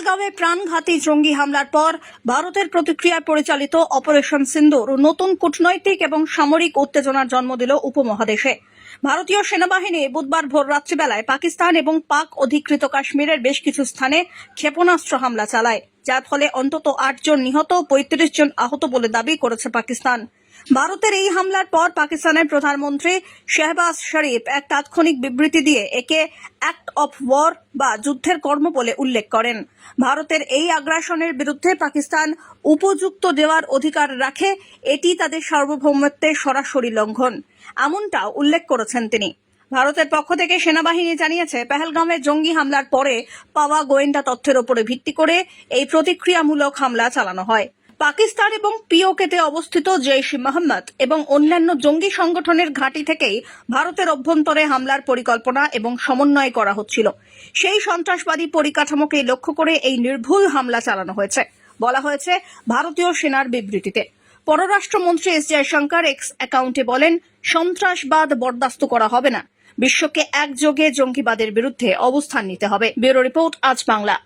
পেহেলগাঁওয়ে প্রাণঘাতী জঙ্গি হামলার পর ভারতের প্রতিক্রিয়ায় পরিচালিত অপারেশন সিন্দুর নতুন কূটনৈতিক এবং সামরিক উত্তেজনার জন্ম দিল উপমহাদেশে। ভারতীয় সেনাবাহিনী বুধবার ভোর রাত্রিবেলায় পাকিস্তান এবং পাক অধিকৃত কাশ্মীরের বেশ কিছু স্থানে ক্ষেপণাস্ত্র হামলা চালায়, যার ফলে অন্তত আটজন নিহত পঁয়ত্রিশ জন আহত বলে দাবি করেছে পাকিস্তান। ভারতের এই হামলার পর পাকিস্তানের প্রধানমন্ত্রী শেহবাজ শরীফ এক তাৎক্ষণিক বিবৃতি দিয়ে একে অ্যাক্ট অফ ওয়ার বা যুদ্ধের কর্ম বলে উল্লেখ করেন। ভারতের এই আগ্রাসনের বিরুদ্ধে পাকিস্তান উপযুক্ত দেওয়ার অধিকার রাখে, এটি তাদের সার্বভৌমত্বের সরাসরি লঙ্ঘন, এমনটাও উল্লেখ করেছেন তিনি। ভারতের পক্ষ থেকে সেনাবাহিনী জানিয়েছে পেহেলগাঁওয়ের জঙ্গি হামলার পরে পাওয়া গোয়েন্দা তথ্যের উপরে ভিত্তি করে এই প্রতিক্রিয়ামূলক হামলা চালানো হয়। পাকিস্তান এবং পিওকেতে অবস্থিত জৈশ মোহাম্মদ এবং অন্যান্য জঙ্গি সংগঠনের ঘাঁটি থেকেই ভারতের অভ্যন্তরে হামলার পরিকল্পনা এবং সমন্বয় করা হচ্ছিল। সেই সন্ত্রাসবাদী পরিকাঠামোকে লক্ষ্য করে এই নির্ভুল হামলা চালানো হয়েছে। বলা হয়েছে, ভারতীয় সেনার বিবৃতিতে। পররাষ্ট্রমন্ত্রী এস জয়শঙ্কর এক্স অ্যাকাউন্টে বলেন, সন্ত্রাসবাদ বরদাস্ত করা হবে না। বিশ্বকে একযোগে জঙ্গিবাদের বিরুদ্ধে অবস্থান নিতে হবে। ব্যুরো রিপোর্ট, আজ বাংলা।